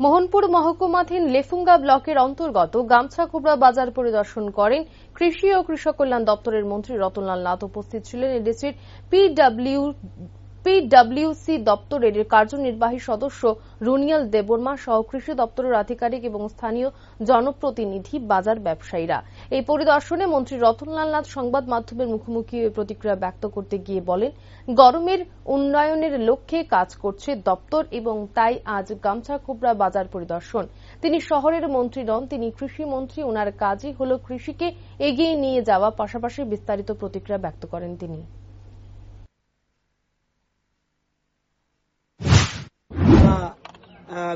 মোহনপুর মহকুমাধীন লেফুঙ্গা ব্লকের অন্তর্গত গামছাকুবড়া বাজার পরিদর্শন করেন কৃষি ও কৃষক কল্যাণ দপ্তরের মন্ত্রী রতনলাল নাথ। উপস্থিত ছিলেন এডিসির পিডব্লিউ পিডব্লিউসি দপ্তরের কার্যনির্বাহী সদস্য রুনিয়াল দেববর্মা সহ কৃষি দপ্তরের আধিকারিক এবং স্থানীয় জনপ্রতিনিধি, বাজার ব্যবসায়ীরা। এই পরিদর্শনে মন্ত্রী রতনলাল নাথ সংবাদ মাধ্যমের মুখোমুখি প্রতিক্রিয়া ব্যক্ত করতে গিয়ে বলেন, গরমের উন্নয়নের লক্ষ্যে কাজ করছে দপ্তর এবং তাই আজ গামছাকুবড়া বাজার পরিদর্শন। তিনি শহরের মন্ত্রী নন, তিনি কৃষি মন্ত্রী। ওনার কাজই হল কৃষিকে এগিয়ে নিয়ে যাওয়া। পাশাপাশি বিস্তারিত প্রতিক্রিয়া ব্যক্ত করেন তিনি আমরা আহ,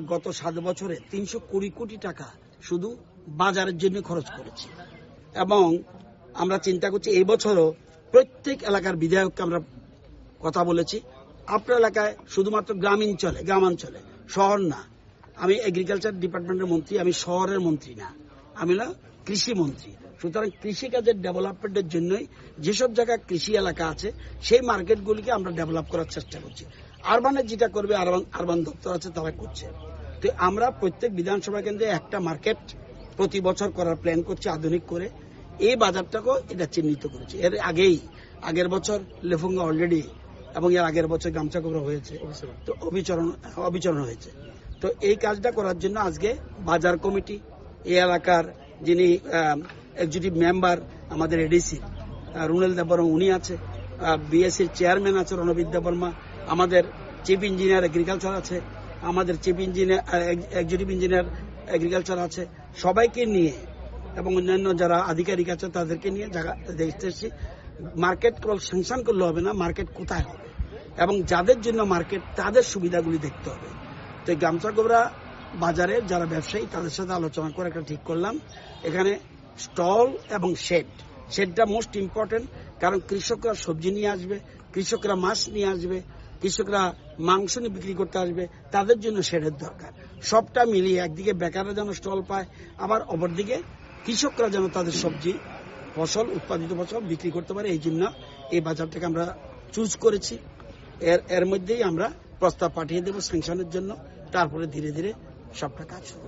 গত সাত বছরে তিনশো কুড়ি কোটি টাকা শুধু বাজারের জন্য খরচ করেছি। এবং আমরা চিন্তা করছি এই বছরও প্রত্যেক এলাকার বিধায়ককে আমরা কথা বলেছি। আপনার এলাকায় শুধুমাত্র গ্রামীণচলে গ্রামাঞ্চলে, শহর না। আমি এগ্রিকালচার ডিপার্টমেন্টের মন্ত্রী, আমি শহরের মন্ত্রী না। আমি না কৃষি মন্ত্রী। সুতরাং কৃষিকাজের ডেভেলপমেন্টের জন্যই যেসব জায়গায় কৃষি এলাকা আছে সেই মার্কেটগুলিকে আমরা ডেভেলপ করার চেষ্টা করছি। আরবানের যেটা করবে আরবান আরবান দপ্তর আছে তারা করছে। তো আমরা প্রত্যেক বিধানসভা কেন্দ্রে একটা মার্কেট প্রতি বছর করার প্ল্যান করছি আধুনিক করে। এই বাজারটাকেও এটা চিহ্নিত করেছি। এর আগেই আগের বছর লেফুঙ্গা অলরেডি এবং এর আগের বছর গামছা কোবরা হয়েছে। তো অবিচরণ অবিচরণ হয়েছে। তো এই কাজটা করার জন্য আজকে বাজার কমিটি এই এলাকার যিনি এক্সিকিউটিভ মেম্বার আমাদের এডিসি রুনেল দেববর্মা, উনি আছে। বিএসসির চেয়ারম্যান আছে রণবিদ দেববর্মা। আমাদের চিফ ইঞ্জিনিয়ার এগ্রিকালচার আছে। আমাদের chief engineer executive engineer agriculture আছে। সবাইকে নিয়ে এবং অন্যান্য যারা আধিকারিক আছে, তাদেরকে নিয়ে জায়গা, দেখতে এসেছি। মার্কেট কেবল স্যাংশন করলে হবে না মার্কেট কোথায় হবে? এবং যাদের জন্য মার্কেট তাদের সুবিধাগুলি দেখতে হবে। তো এই গামছা গোবরা বাজারে যারা ব্যবসায়ী, তাদের সাথে আলোচনা করে একটা ঠিক করলাম। এখানে স্টল এবং শেড। শেডটা মোস্ট ইম্পর্টেন্ট কারণ কৃষকরা সবজি নিয়ে আসবে, কৃষকরা মাছ নিয়ে আসবে, কৃষকরা মাংস নিয়ে বিক্রি করতে আসবে, তাদের জন্য শেডের দরকার। সবটা মিলিয়ে একদিকে বেকাররা যেন স্টল পায়, আবার অপরদিকে কৃষকরা যেন তাদের সবজি, ফসল, উৎপাদিত ফসল বিক্রি করতে পারে, এই জন্য এই বাজারটাকে আমরা চুজ করেছি। এর এর মধ্যেই আমরা প্রস্তাব পাঠিয়ে দেবো স্যাংশনের জন্য, তারপরে ধীরে ধীরে সবটা কাজ শুরু।